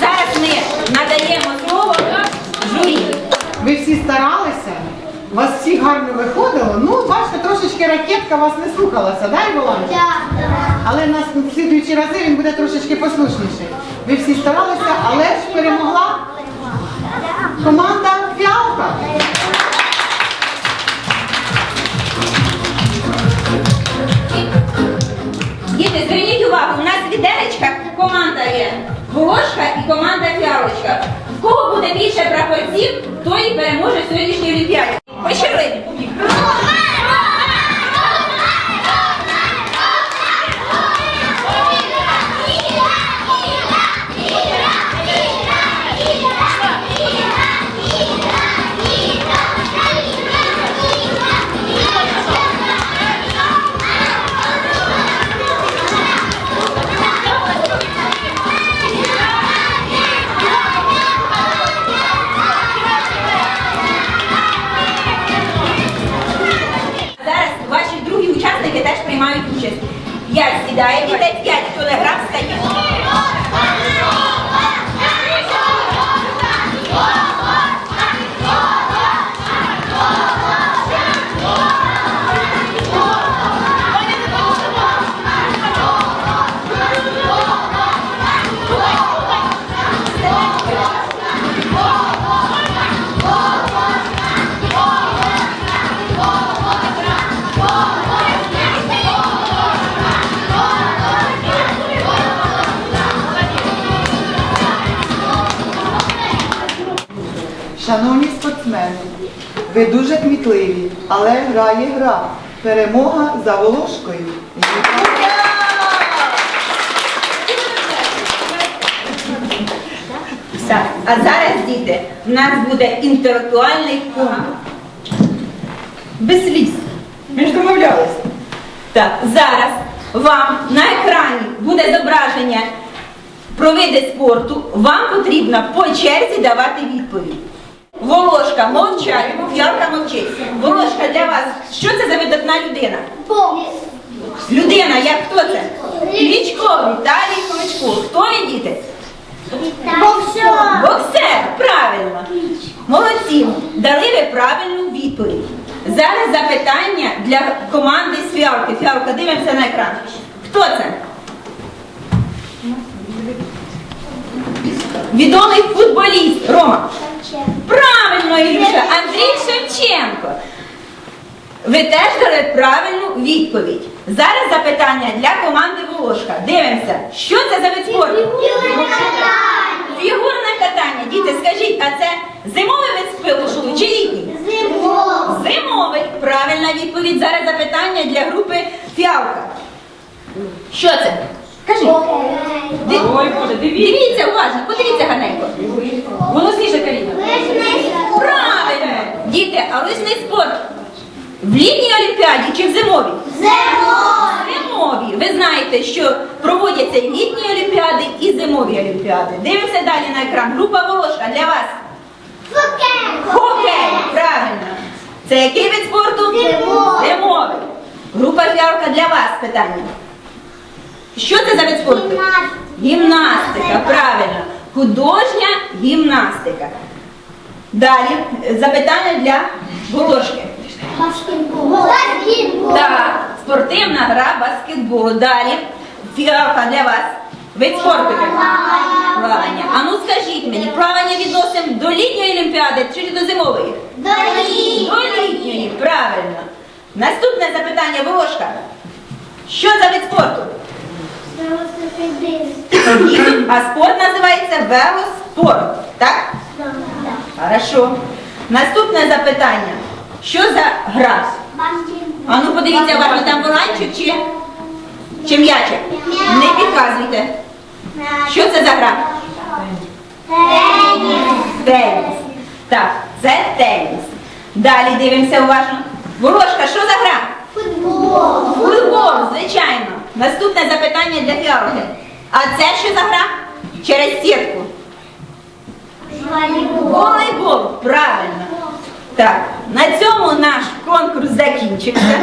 Зараз ми надаємо слово журі. Ви всі старалися, у вас всі гарно виходило. Ну, бачите, трошечки ракетка вас не слухалася, так, Іволан? Так. Але нас в слідуючі рази він буде трошечки послушніший. Ви всі старалися, але ж перемогла команда Фіалка. Діти, зверніть увагу, у нас в відеречках команда є. Волошка і команда фіалочка. В кого буде більше прапорців, той переможе сьогоднішній олімпіаді. П'ять хто не стає. Шановні спортсмени, ви дуже кмітливі, але грає гра. Перемога за Волошкою. Так, а зараз, діти, в нас буде інтелектуальний конкурс. Без сліз. Ми ж домовлялися. Так, зараз вам на екрані буде зображення про види спорту. Вам потрібно по черзі давати відповідь. Волошка мовчать, фіалка мовчить. Волошка для вас, що це за видатна людина? Людина, як хто це? Кличко, Віталій Кличко. Хто ви, діти? Боксер, правильно. Молодці. Дали ви правильну відповідь. Зараз запитання для команди з фіалки. Фіалка, дивимося на екран. Хто це? Відомий футболіст. Рома. Правильно, Ілюша, Андрій Шевченко. Ви теж дали правильну відповідь. Зараз запитання для команди Волошка. Дивимося, що це за вид спорту? Фігурне катання. Діти, скажіть, а це зимовий вид спорту чи літній? Зимовий. Правильна відповідь. Зараз запитання для групи Фіалка. Що це? Кажіть. Ди- Ой, Боже, дивіться. Дивіться уважно, подивіться гарненько. Голосніше, Каріна. Правильно. Діти, а лижний спорт в літній олімпіаді чи в зимовій? Зимові. Ви знаєте, що проводяться і літні олімпіади, і зимові олімпіади. Дивимося далі на екран. Група Волошка для вас. Хокей. Правильно. Це який вид спорту? Зимовий. Зимовий. Група фіалка для вас питання. Що це за вид спорту? Гімнастика, правильно. Художня гімнастика. Далі запитання для Волошки. Так, спортивна гра баскетболу. Далі фіалка для вас. Вид спорту. Плавання. А ну скажіть мені, плавання відносимо до літньої олімпіади чи до зимової? До літньої, правильно. Наступне запитання, Волошка. Що за вид спорту? А спорт називається велоспорт. Так? Хорошо. Наступне запитання. Що за гра? А ну подивіться, уважно, там воланчик чи, чи м'ячик? Не підказуйте. Що це за гра? Теніс. Теніс. Так, це теніс. Далі дивимося уважно. Волошка, що за гра? Футбол, Футбол, звичайно. Наступне запитання для фіалки. А це що за гра? Через сітку. Волейбол, правильно. Так, на цьому наш конкурс закінчився.